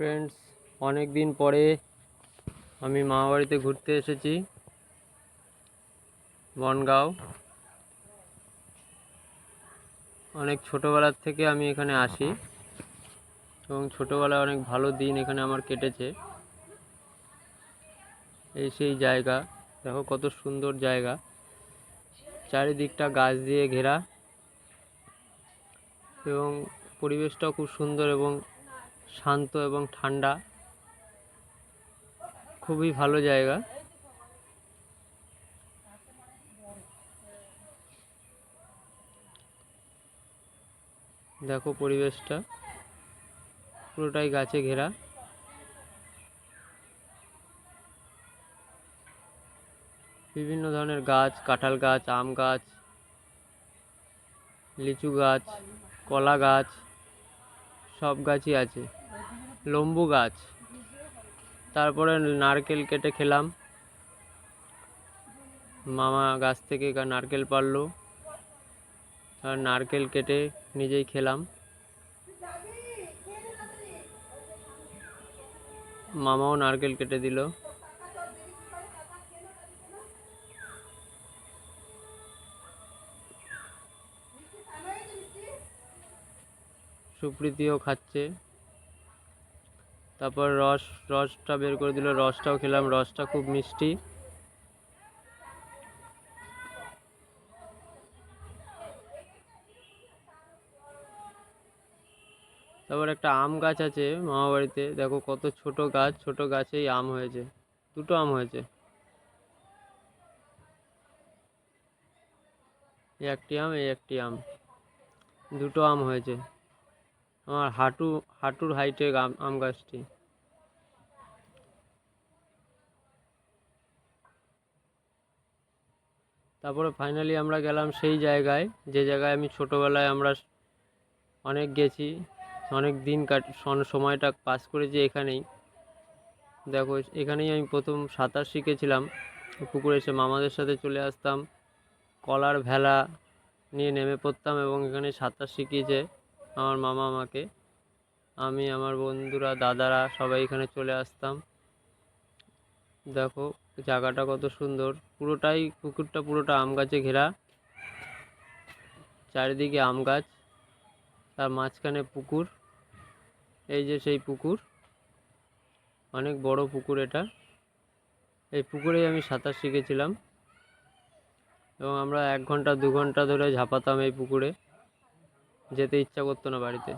Friends অনেক দিন পরে আমি মামাবাড়িতে ঘুরতে এসেছি, বনগাঁও। অনেক ছোটোবেলার থেকে আমি এখানে আসি এবং ছোটোবেলায় অনেক ভালো দিন এখানে আমার কেটেছে। এই সেই জায়গা, দেখো কত সুন্দর জায়গা। চারিদিকটা গাছ দিয়ে ঘেরা এবং পরিবেশটাও খুব সুন্দর এবং শান্ত এবং ঠান্ডা। খুবই ভালো জায়গা। দেখো পরিবেশটা। পুরোটাই গাছে ঘেরা। বিভিন্ন ধরনের গাছ, কাঁঠাল গাছ, আম গাছ, লিচু গাছ, কলা গাছ, সব গাছই আছে। লম্বু গাছ। তারপরে নারকেল কেটে খেলাম। মামা গাছ থেকে নারকেল পারল আর নারকেল কেটে নিজেই খেলাম। মামাও নারকেল কেটে দিল। সুপ্রীতিও খাচ্ছে। তারপর রস, রসটা বের করে দিল, রসটাও খেলাম, রসটা খুব মিষ্টি। তারপর একটা আম গাছ আছে মামাবাড়িতে দেখো কত ছোট গাছ, ছোট গাছেই আম হয়েছে, দুটো আম হয়েছে। এই একটি আম, এই একটি আম, দুটো আম হয়েছে। আমার হাঁটু, হাঁটুর হাইটের আম আম গাছটি। তারপরে ফাইনালি আমরা গেলাম সেই জায়গায়, যে জায়গায় আমি ছোটোবেলায় আমরা অনেক গেছি, অনেক দিন কাট সময়টা পাস করেছি এখানেই। দেখো, এখানেই আমি প্রথম সাঁতার শিখেছিলাম, পুকুরে এসে মামাদের সাথে চলে আসতাম, কলার ভেলা নিয়ে নেমে পড়তাম এবং এখানে সাঁতার শিখিয়েছে। আমার মামা আমাকে। আমি, আমার বন্ধুরা, দাদারা সবাই এখানে চলে আসতাম। দেখো, জায়গাটা কত সুন্দর। পুরোটাই, পুকুরটা পুরোটা আম গাছে ঘেরা। চারিদিকে আম গাছ, তার মাঝখানে পুকুর। এই যে সেই পুকুর, অনেক বড় পুকুর এটা। এই পুকুরেই আমি সাঁতার শিখেছিলাম। এবং আমরা এক ঘণ্টা, দু ঘণ্টা ধরে ঝাঁপাতাম এই পুকুরে। যেতে ইচ্ছা করতো না বাড়িতে।